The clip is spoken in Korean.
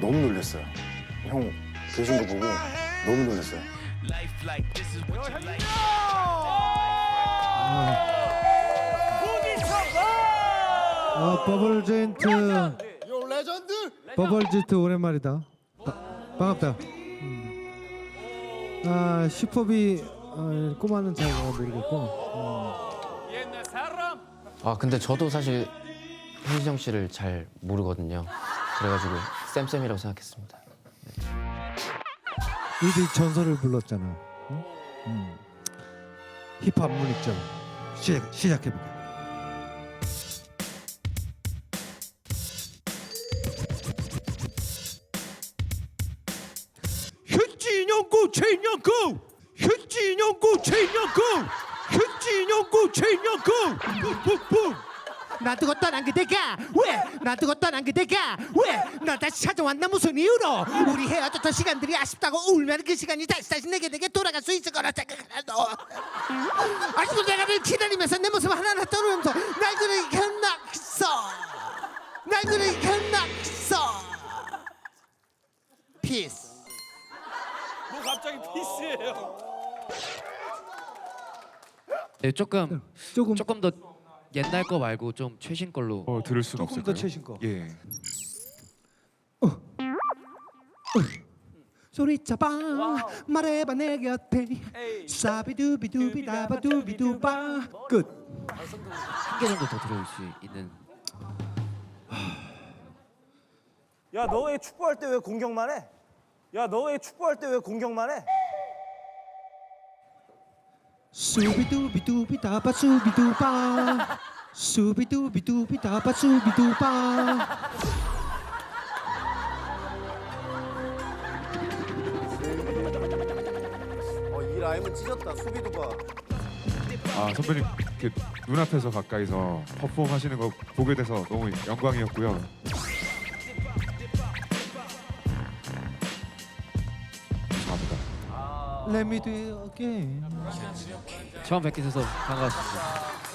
너무 놀랐어요. 형 계신 거 보고 너무 놀랐어요. 아 버블 제인트 요 레전드. 버블 제인트 오랜만이다 바, 반갑다 음. 아 슈퍼비 어, 꼬마는 잘 모르겠고 아 근데 저도 사실 현지정 씨를 잘 모르거든요. 그래가지고 쌤쌤이라고 생각했습니다. 이들이 전설을 불렀잖아 응? 음. 힙합 문익점 시작, 시작해 볼게 현진영구 최인영구 현진영구 최인영구 현진영구 최인영구. 뿜뿜뿜 나 두고 떠난 그대가 왜? 나 두고 떠난 그대가 왜? 나 다시 찾아왔나 무슨 이유로? 우리 헤어졌던 시간들이 아쉽다고 울면 그 시간이 다시 다시 내게 내게 돌아갈 수 있을 거라 생각하나 너 아직도 내가 늘 기다리면서 내 모습 하나하나 떠오르면서 날들이 견낙서 날들이 견낙서 피스 네, 조금 조금 조금 더 옛날 거 말고 좀 최신 걸로 어 들을 수는 조금 없을까요? 더 최신 거 예. 소리쳐봐 말해봐 내 곁에 사비두비두비다바두비두바 끝 한 개 정도 더 들어올 수 있는 야 너 왜 축구할 때 왜 공격만 해? 야 너 왜 축구할 때 왜 공격만 해? 수비두비두비다바 수비두바 수비두비두비다바 수비두바 어, 이 라임은 찢었다. 수비도가. 아 선배님 이렇게 눈앞에서 가까이서 퍼포먼 하시는 거 보게 돼서 너무 영광이었고요. Let me do it again 처음 뵙게 돼서 반가웠습니다.